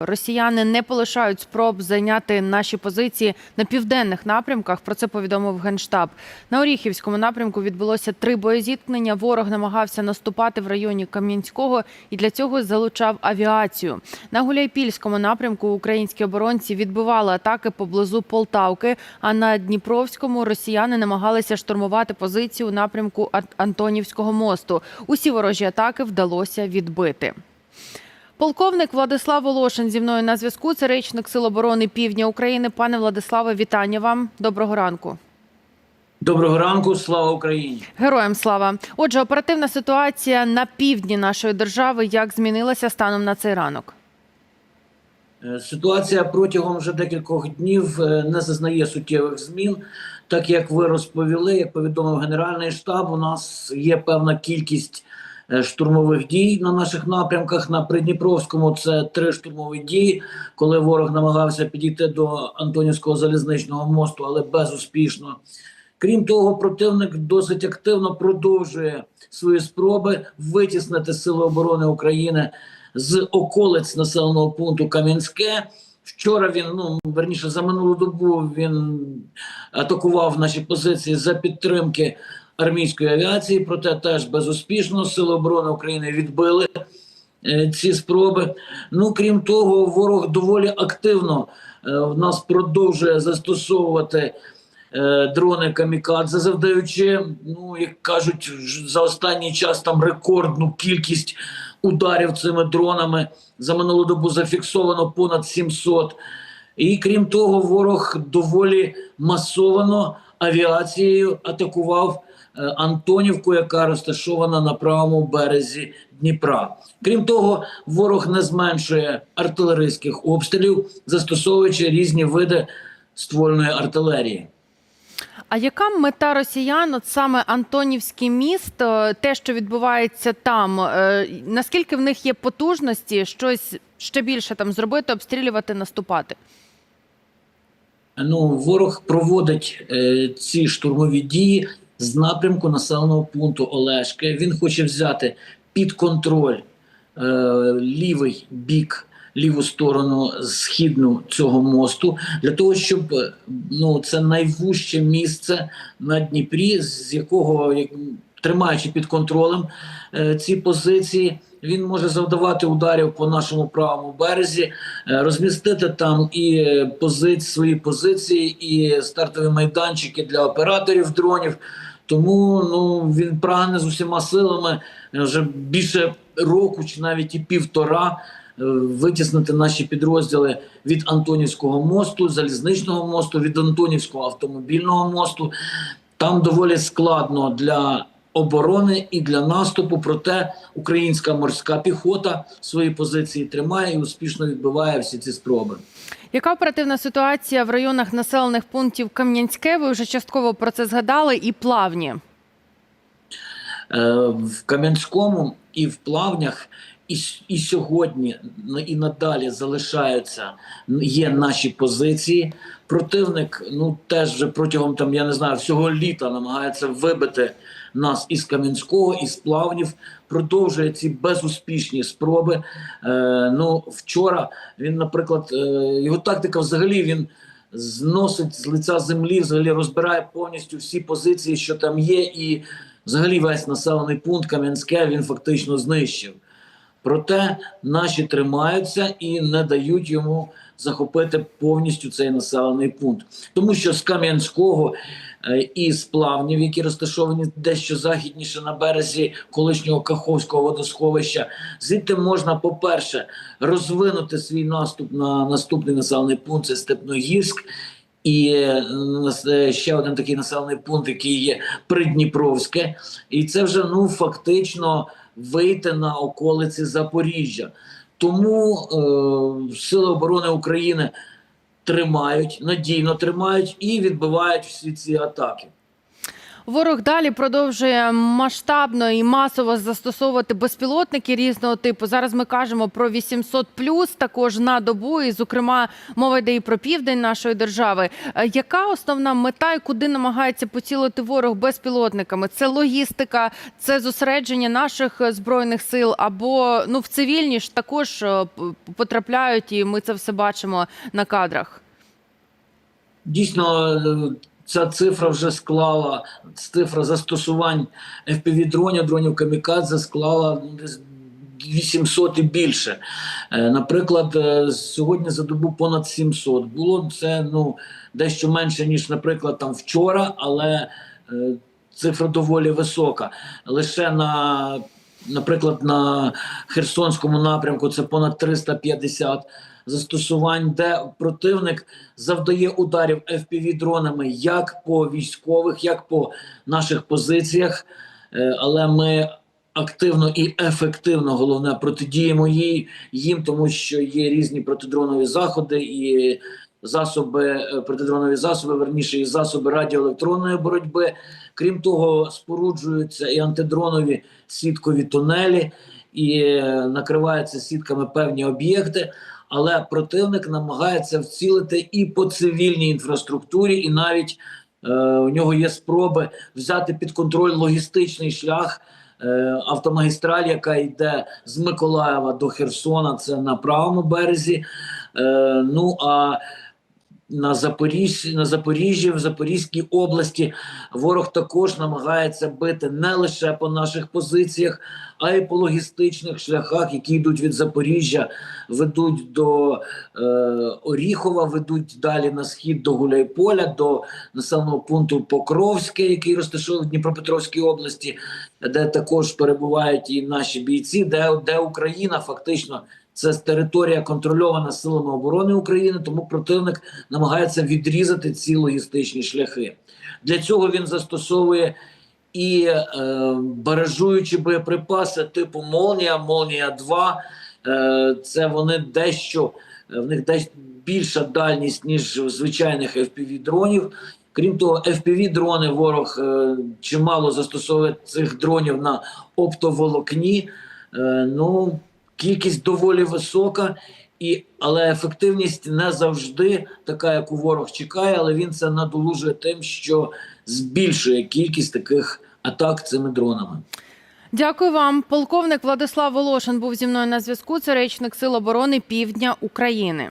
Росіяни не полишають спроб зайняти наші позиції на південних напрямках. Про це повідомив генштаб. На Оріхівському напрямку відбулося три боєзіткнення. Ворог намагався наступати в районі Кам'янського і для цього залучав авіацію. На Гуляйпільському напрямку українські оборонці відбивали атаки поблизу Полтавки. А на Дніпровському росіяни намагалися штурмувати позицію у напрямку Антонівського мосту. Усі ворожі атаки вдалося відбити. Полковник Владислав Волошин зі мною на зв'язку. Це речник Сил оборони Півдня України. Пане Владиславе, вітання вам. Доброго ранку. Доброго ранку, слава Україні. Героям слава. Отже, оперативна ситуація на півдні нашої держави як змінилася станом на цей ранок? Е, Ситуація протягом вже декількох днів е, не зазнає суттєвих змін. Так як ви розповіли, як повідомив Генеральний штаб, у нас є певна кількість штурмових дій на наших напрямках. На Придніпровському це три штурмові дії, коли ворог намагався підійти до Антонівського залізничного мосту, але безуспішно. Крім того, противник досить активно продовжує свої спроби витіснити Сили оборони України з околиць населеного пункту Кам'янське. Вчора він, ну верніше, за минулу добу він атакував наші позиції за підтримки армійської авіації, проте теж безуспішно. Сили оборони України відбили е, ці спроби. Ну крім того, ворог доволі активно е, в нас продовжує застосовувати е, дрони камікадзе, завдаючи, ну як кажуть, за останній час там рекордну кількість ударів цими дронами. За минулу добу зафіксовано понад 700. І крім того, ворог доволі масовано авіацією атакував Антонівку, яка розташована на правому березі Дніпра. Крім того, ворог не зменшує артилерійських обстрілів, застосовуючи різні види ствольної артилерії. А яка мета росіян, от саме Антонівський міст, е, те, що відбувається там, е, наскільки в них є потужності щось ще більше там зробити, обстрілювати, наступати? Ну, ворог проводить е, ці штурмові дії з напрямку населеного пункту Олешки. Він хоче взяти під контроль е, лівий бік, ліву сторону східну цього мосту, для того, щоб е, ну, це найвужче місце на Дніпрі, з якого як, тримаючи під контролем е, ці позиції. Він може завдавати ударів по нашому правому березі, е, розмістити там і е, позиці, свої позиції, і стартові майданчики для операторів дронів. Тому ну він прагне з усіма силами вже більше року, чи навіть і півтора. Витіснити наші підрозділи від Антонівського мосту, залізничного мосту, від Антонівського автомобільного мосту. Там доволі складно для оборони і для наступу. Проте українська морська піхота свої позиції тримає і успішно відбиває всі ці спроби. Яка оперативна ситуація в районах населених пунктів Кам'янське? Ви вже частково про це згадали, і плавні. Е, в Кам'янському і в Плавнях. І, і сьогодні і надалі залишаються є наші позиції. Противник ну теж вже протягом там я не знаю всього літа намагається вибити нас із Кам'янського, із Плавнів. Продовжує ці безуспішні спроби. Е, ну вчора він, наприклад, е, його тактика взагалі він зносить з лиця землі, взагалі розбирає повністю всі позиції, що там є, і взагалі весь населений пункт Кам'янське він фактично знищив. Проте наші тримаються і не дають йому захопити повністю цей населений пункт, тому що з Кам'янського е, і з плавнів, які розташовані дещо західніше на березі колишнього Каховського водосховища, звідти можна, по-перше, розвинути свій наступ на наступний населений пункт це Степногірськ. І е, е, ще один такий населений пункт, який є Придніпровське, і це вже ну фактично вийти на околиці Запоріжжя. Тому е, Сили оборони України тримають, надійно тримають і відбивають всі ці атаки. Ворог далі продовжує масштабно і масово застосовувати безпілотники різного типу. Зараз ми кажемо про 800 плюс також на добу. І, зокрема, мова йде і про південь нашої держави. Е, Яка основна мета і куди намагається поцілити ворог безпілотниками? Це логістика, це зосередження наших е, збройних сил, або ну в цивільні ж також е, потрапляють, і ми це все бачимо на кадрах. Дійсно, ця цифра вже склала цифра застосувань fpv дронів, дронів камікадзе склала ну, 800 і більше. Е, Наприклад, е, сьогодні за добу понад 700 було це ну дещо менше ніж, наприклад, там вчора, але е, цифра доволі висока. Лише на, наприклад, на Херсонському напрямку це понад 350 застосувань, де противник завдає ударів fpv дронами як по військових, як по наших позиціях. Е, Але ми активно і ефективно головне протидіємо їй їм, тому що є різні протидронові заходи і засоби е, протидронові засоби, верніше і засоби радіоелектронної боротьби. Крім того, споруджуються і антидронові сіткові тунелі, і е, накриваються сітками певні об'єкти. Але противник намагається вцілити і по цивільній інфраструктурі, і навіть е, у нього є спроби взяти під контроль логістичний шлях. е, Автомагістраль, яка йде з Миколаєва до Херсона, це на правому березі. Е, Ну а на Запоріжжі, на Запоріжжі, в Запорізькій області ворог також намагається бити не лише по наших позиціях, а й по логістичних шляхах, які йдуть від Запоріжжя, ведуть до е, Оріхова, ведуть далі на схід до Гуляйполя, до населеного пункту Покровське, який розташований в Дніпропетровській області, де також перебувають і наші бійці, де, де Україна фактично. Це територія контрольована силами оборони України, тому противник намагається відрізати ці логістичні шляхи. Для цього він застосовує і е, баражуючі боєприпаси типу Молнія, Молнія 2. Е, це вони дещо е, в них десь більша дальність, ніж в звичайних fpv дронів. Крім того, fpv дрони ворог е, чимало застосовує цих дронів на оптоволокні. Е, ну, кількість доволі висока, і, але ефективність не завжди така, як у ворог чекає, але він це надолужує тим, що збільшує кількість таких атак цими дронами. Дякую вам. Полковник Владислав Волошин був зі мною на зв'язку. Це речник Сил оборони Півдня України.